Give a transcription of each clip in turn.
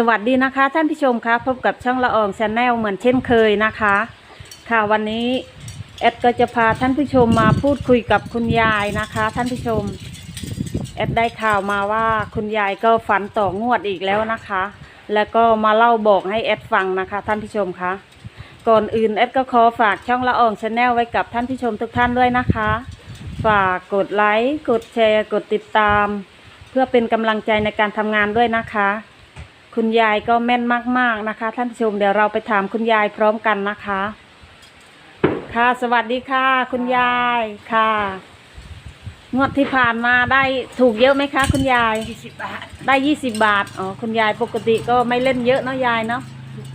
สวัสดีนะคะ ท่านผู้ชมคะพบกับช่องละอองชาแนลเหมือนเช่นเคยนะคะ ค่ะวันนี้แอดก็จะพาท่านผู้ชมมาพูดคุยกับคุณยายนะคะ ท่านผู้ชมแอดได้ข่าวมาว่าคุณยายก็ฝันต่องวดอีกแล้วนะคะ แล้วก็มาเล่าบอกให้แอดฟังนะคะ ท่านผู้ชมคะก่อนอื่นแอดก็ขอฝากช่องละอองชาแนลไว้กับท่านผู้ชมทุกท่านด้วยนะคะ ฝากกดไลค์กดแชร์ กดติดตาม เพื่อเป็นกำลังใจในการทำงานด้วยนะคะ คุณยายก็แม่นมาก ๆนะคะ ท่านผู้ชมเดี๋ยวเราไปถามคุณยายพร้อมกันนะคะ ค่ะสวัสดีค่ะ คุณยายค่ะงวดที่ผ่านมาได้ถูกเยอะไหมคะ คุณยายยี่สิบบาทได้ยี่สิบบาทอ๋อคุณยายปกติก็ไม่เล่นเยอะเนาะยายเนาะ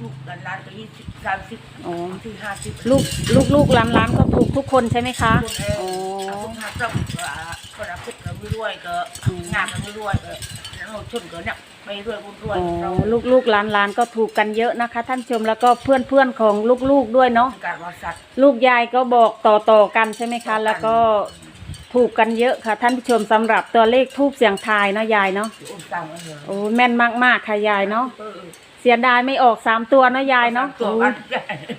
ลูกๆกันร้านก็ยี่สิบสามสิบอ๋อถึงห้าสิบลูกลูกลูกหลานหลานก็ถูกทุกคนใช่ไหมคะคนเออ๋องเอาคนหาจ้องก็คนอาคุดก็ไม่รวยก็อืมงานก็ไม่รวยก็แล้ว เราชนก็เนี่ยไม่รวยบุญรวยอ๋เราอลูกลูกหลานหลานก็ถูกกันเยอะนะคะ ท่านผู้ชมแล้วก็เพื่อนเพื่อนๆของลูกๆด้วยเนาะการวาสัตว์ลูกยายก็บอกต่อต่อๆกันใช่ไหมคะ แล้วก็ถูกกันเยอะค่ะ ท่านผู้ชมสำหรับตัวเลขทูบเสียงทายเนาะยายเนาะที่อุ้มตังค์มาเหรอโอ้แม่นมากๆค่ะยายเนาะเออเสียดายไม่ออกสามตัวเนาะยายเนาะตัวโอ้อัน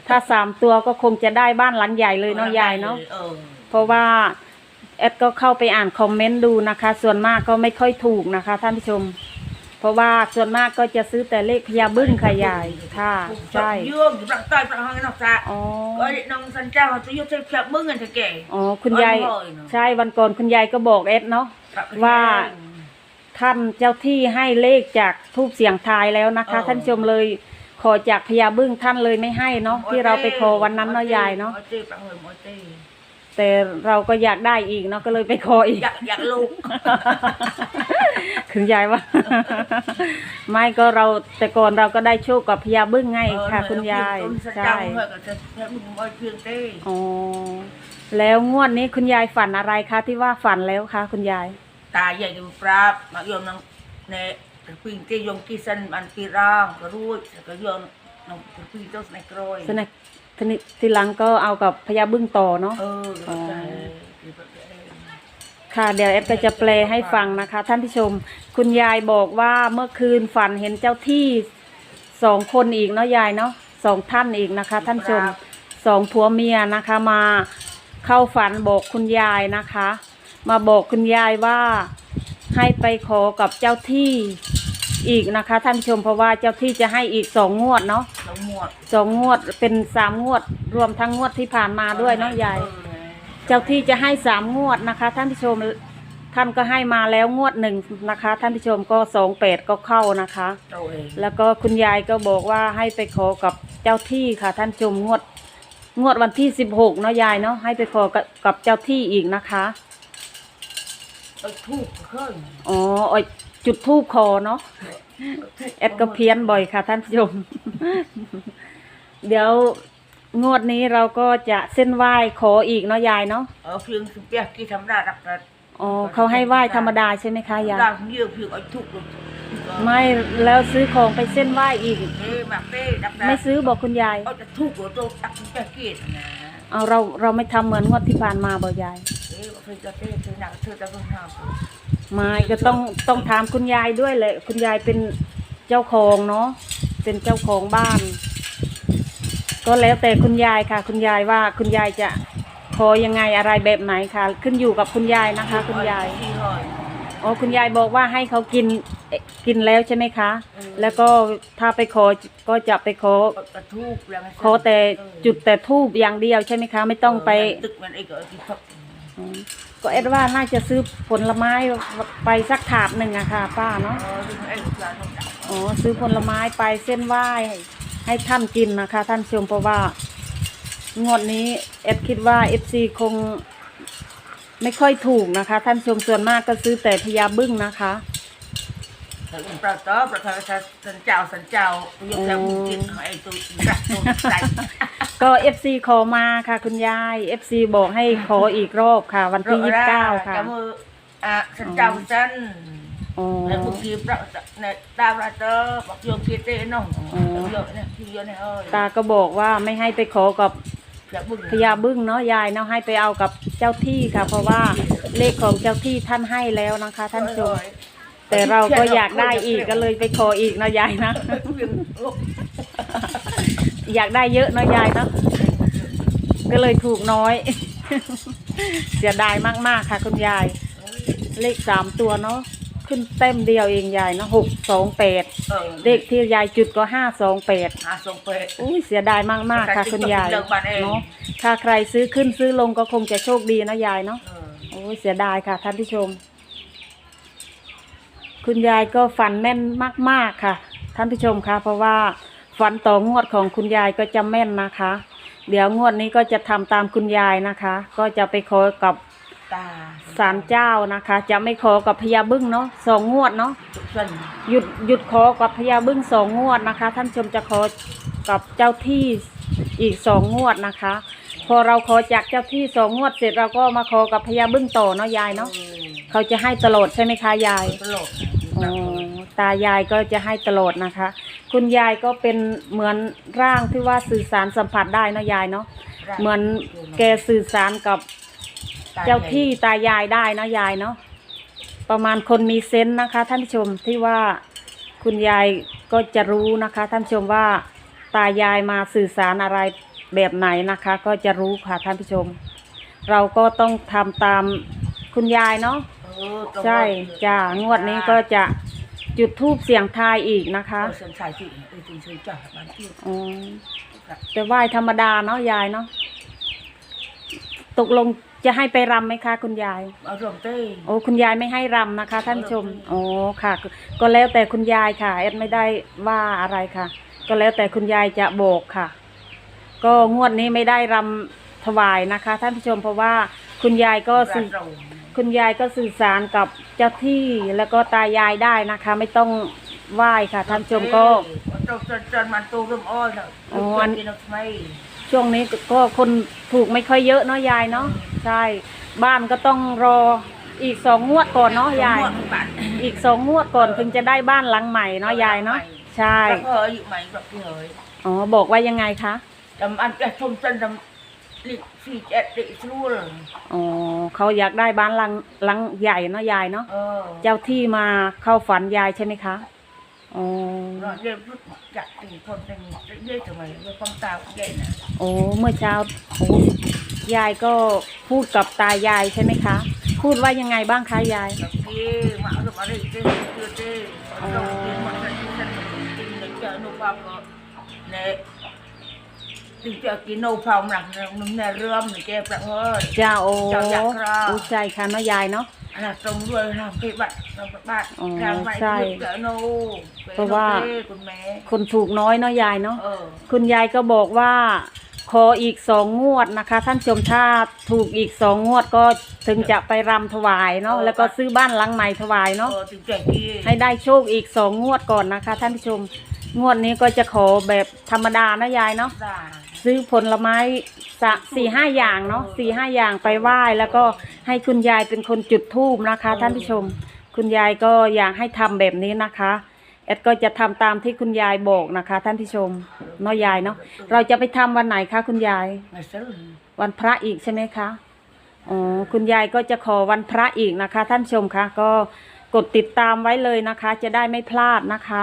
ถ้าสามตัวก็คงจะได้บ้านหลังใหญ่เลยเนาะยายเนาะ เออเพราะว่า แอดก็เข้าไปอ่านคอมเมนต์ดูนะคะ ส่วนมากก็ไม่ค่อยถูกนะคะ ท่านผู้ชม เพราะว่าส่วนมากก็จะซื้อแต่เลขพญาบึ้งค่ะยายค่ะใช่เยื่ออยู่ปากใต้ปากห้างนอกจากอ๋อก็น้องสันเจ้าจะยุ่งเทียบมึงเงินเธอแก่อ๋อคุณยายอร่อยเนอะใช่วันก่อนคุณยายก็บอกแอดเนาะว่าท่านเจ้าที่ให้เลขจากทูบเสียงทายแล้วนะคะ ท่านผู้ชมเลยขอจากพญาบึ้งท่านเลยไม่ให้เนาะที่เราไปขอวันนั้นเนาะยายเนาะ หมอเต้ปังเลยหมอเต้แต่เราก็อยากได้อีกเนาะก็เลยไปขออีก อยากอยากลูกคุณยายว่า ไม่ก็เราแต่ก่อนเราก็ได้โชคกับพญาบึ้งไงค่ะ คุณยายใช่ใช่ก็จะจะมึงมอยเพียงเต้อ๋อแล้วงวดนี้คุณยายฝันอะไรคะที่ว่าฝันแล้วคะคุณยาย ตาใหญ่ดูปราบมายมนังในปิงเตยงกิสันมันปีร่างก็รู้ก็ยมนังปิงเต้ในกรอยสนิท ทีนี้ทีหลังก็เอากับพญาบึ้งต่อเนาะเออ ค่ะ เดี๋ยวแอดก็จะแปลให้ฟังนะคะ ท่านผู้ชม คุณยายบอกว่าเมื่อคืนฝันเห็นเจ้าที่สองคนอีกเนาะยายเนาะสองท่านอีกนะคะ ท่านผู้ชม สองผัวเมียนะคะมาเข้าฝันบอกคุณยายนะคะ มาบอกคุณยายว่าให้ไปขอกับเจ้าที่ อีกนะคะ ท่านผู้ชมเพราะว่าเจ้าที่จะให้อีกสองงวดเนาะทั้งหมดสองงวดเป็นสามงวด รวมทั้งงวดที่ผ่านมาด้วยเนาะยายเจ้าที่จะให้สามงวดนะคะ ท่านผู้ชมท่านก็ให้มาแล้วงวดหนึ่งนะคะ ท่านผู้ชมก็สองแปดก็เข้านะคะเราเองแล้วก็คุณยายก็บอกว่าให้ไปขอกับเจ้าที่ค่ะ ท่านผู้ชมงวด งวดวันที่สิบหกเนาะยายเนาะให้ไปขอกับกับเจ้าที่อีกนะคะเออทูบเคยอ๋อเอา จุดทูบคอเนาะแอดก็เพี้ยนบ่อยค่ะท่านผู้ชม เดี๋ยวงวดนี้เราก็จะเส้นไหว้ขออีกเนาะยายเนาะเออเพียงสิบเปียกกี่ทำได้รับแต่อ๋อเขาให้ไหว้ธรรมดาใช่ไหมคะยายร่างเยื่อเพียงไอ้ทุกข์ไม่แล้วซื้อของไปเส้นไหว้อีกเอ้มาเป้ดับไม่ซื้อบอกคุณยายเอาจะทุกข์ตัวตักเปียกกี่นะเอาเราเราไม่ทำเหมือนงวดที่ผ่านมาบอกยายเอ้เธอจะเต้เธอหนักเธอจะต้องทำ ไม่ก็ต้องต้องถามคุณยายด้วยแหละ คุณยายเป็นเจ้าของเนาะเป็นเจ้าของบ้าน ก็แล้วแต่คุณยายค่ะ คุณยายว่าคุณยายจะขอยังไงอะไรแบบไหนค่ะ ขึ้นอยู่กับคุณยายนะคะ คุณยายที่ห้อยอ๋อคุณยายบอกว่าให้เขากินเอ๊ะกินแล้วใช่ไหมคะอืมแล้วก็ถ้าไปขอก็จะไปขอกระทูบแล้วขอแต่จุดแต่ทูบอย่างเดียวใช่ไหมคะ ไม่ต้องไปตึกมันไอ้ก็ที่พั กอืมก็เอ็ดว่าน่าจะซื้อผลไม้ไปสักถาดหนึ่งอะค่ะ ป้าเนาะเออที่ไอ้ปลาต้องดักอ๋อซื้อผลไม้ไปเส้นไหว้ให้ท่านกินนะคะ ท่านชมเพราะว่างวดนี้เอ็ดคิดว่าเอฟซีคงไม่ค่อยถูกนะคะ ท่านชมส่วนมากก็ซื้อแต่พญาบึ้งนะคะแต่เป็นปลาต้อปลาทอดสันเจ้าสันเจ้ายกแล้วมึงกินไอ้ตัวรักตัวใส่ ก็เอฟซีขอมาค่ะ คุณยายเอฟซีบอกให้ขออีกรอบค่ะ วันที่ยี่สิบเก้าค่ะจะมืออะสันเจ้าสันอ๋อ แล้วมึงกินปลาเนี่ยตาปลาต้อบอกโยกีเต้น้องเยอะเนี่ยที่เยอะเนี่ยเอ้ยตาก็บอกว่าไม่ให้ไปขอกับอย่าบึ้งพญาบึ้งเนาะยายเนาะให้ไปเอากับเจ้าที่ค่ะ เพราะว่าเลขของเจ้าที่ท่านให้แล้วนะคะ ท่านชมแต่เราก็อยากได้อีกก็เลยไปขออีกเนาะยายนะ อยากได้เยอะเนาะยายเนาะก็เลยถูกน้อย เสียดายมากๆค่ะ คุณยาย เลขสามตัวเนาะขึ้นเต็มเดียวเองยายเนาะหกสองแปดเออเลขที่ยายจุดก็ห้าสองแปดหาส่งไปอุ้ยเสียดายมากๆค่ะคุณยายเลิกบ้านเองเนาะถ้าใครซื้อขึ้นซื้อลงก็คงจะโชคดีนะยายเนาะเออโอ้ยเสียดายค่ะท่านผู้ชม คุณยายก็ฝันแม่นมาก ๆค่ะ ท่านผู้ชมคะเพราะว่า ฝันต่องวดของคุณยายก็จะแม่นนะคะ เดี๋ยวงวดนี้ก็จะทำตามคุณยายนะคะ ก็จะไปขอกับตาศาลเจ้านะคะ จะไม่ขอกับพญาบึ้งเนาะสองงวดเนาะ ส่วนหยุดหยุดขอกับพญาบึ้งสองงวดนะคะ ท่านผู้ชมจะขอกับเจ้าที่อีกสองงวดนะคะ พอเราขอจากเจ้าที่สองงวดเสร็จเราก็มาขอกับพญาบึ้งต่อเนาะยายเนาะเออเขาจะให้ตลอดใช่ไหมคะยาย ตลกอ๋อ ตายายก็จะให้ตลอดนะคะ คุณยายก็เป็นเหมือนร่างที่ว่าสื่อสารสัมผัสได้เนาะยายเนาะเหมือนแกสื่อสารกับเจ้าที่ตายายได้เนาะยายเนาะประมาณคนมีเซนส์นะคะ ท่านผู้ชมที่ว่าคุณยายก็จะรู้นะคะ ท่านผู้ชมว่าตายายมาสื่อสารอะไรแบบไหนนะคะ ก็จะรู้ค่ะท่านผู้ชม เราก็ต้องทำตามคุณยายเนาะเออตรงใช่จ้างวดนี้ก็จะ จุดทูบเสียงทายอีกนะคะเออสนใจสิเออจริงๆจ้ะบ้านที่อ๋อแต่ไหว้ธรรมดาเนาะยายเนาะตกลงจะให้ไปรำไหมคะ คุณยายเอารวมเต้โอ้คุณยายไม่ให้รำนะคะ ท่านผู้ชมโอ้ค่ะ ก็แล้วแต่คุณยายค่ะแอดไม่ได้ว่าอะไรค่ะ ก็แล้วแต่คุณยายจะโบกค่ะ ก็งวดนี้ไม่ได้รำถวายนะคะ ท่านผู้ชมเพราะว่าคุณยายก็สื่อเรา คุณยายก็สื่อสารกับเจ้าที่แล้วก็ตายายได้นะคะ ไม่ต้องไหว้ค่ะท่านผู้ชมก็ จนจนจนมันตูร่มอ้อยแล้วอ๋ออัน กินเอาทำไมช่วงนี้ก็คนถูกไม่ค่อยเยอะเนาะยายเนาะใช่บ้านก็ต้องรออีกสองงวดก่อนเนาะยายบ้านอีกสองงวดก่อนถึงจะได้บ้านหลังใหม่เนาะยายเนาะใช่แล้วก็อยู่ใหม่แบบเหยอ๋อบอกว่ายังไงคะ จำอันแกชมจันทำ ลิสี่เจ็ดลิสู้เลยอ๋อเขาอยากได้บ้านหลังหลังใหญ่เนาะยายเนาะเออเจ้าที่มาเข้าฝันยายใช่ไหมคะอ๋อเราเรียกพูดจากตีคนหนึ่งเรียกทำไมเรียกความตาใหญ่นะโอ้เมื่อเช้าโอ้ยายก็พูดกับตายายใช่ไหมคะ พูดว่ายังไงบ้างคะยายแบบนี้มาเอามาเรียกเรียกเรียกเรียกเราเรียกมาสั่นสั่นกินเด็กเจอโนฟามก็เนี่ย ถึงจะกินโนฟามหลังนึงเนี่ยเริ่มหรือแกประเอิญเจ้าโอ้เจ้าอยากรออู้ใจค่ะเนาะยายเนาะ อันนั้นตรงด้วยนะพี่บัตรบัตรอ๋อทางไปใช่เจอโนเพราะว่าคุณแม่คนถูกน้อยเนาะยายเนาะ เออคุณยายก็บอกว่า ขออีกสองงวดนะคะ ท่านชมถ้าถูกอีกสองงวดก็ถึงจะไปรำถวายเนาะแล้วก็ซื้อบ้านหลังใหม่ถวายเอเนาะอถึงจะกินให้ได้โชคอีกสองงวดก่อนนะคะ ท่านผู้ชม งวดนี้ก็จะขอแบบธรรมดานะยายเนาะ ได้ ซื้อผลไม้สะสี่ห้าอย่างเนาะสี่ห้าอย่างไปไหว้แล้วก็ให้คุณยายเป็นคนจุดธูปนะคะ ท่านผู้ชม คุณยายก็อยากให้ทำแบบนี้นะคะแอดก็จะทำตามที่คุณยายบอกนะคะ ท่านผู้ชมเนาะยายเนาะเราจะไปทำวันไหนคะคุณยายไม่ซื้อวันพระอีกใช่ไหมคะ อ๋อ คุณยายก็จะขอวันพระอีกนะคะ ท่านผู้ชมคะ ก็กดติดตามไว้เลยนะคะ จะได้ไม่พลาดนะคะ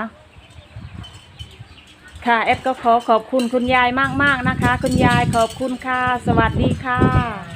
ค่ะแอดก็ขอขอบคุณคุณยายมากๆนะคะ คุณยายขอบคุณค่ะ สวัสดีค่ะ